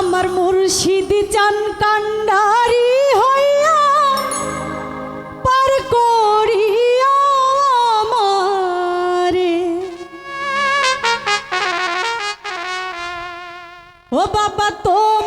আমার মুর্শিদি চান কান্ডারি হইয়া পার করিয়া মারে ও বাবা তোর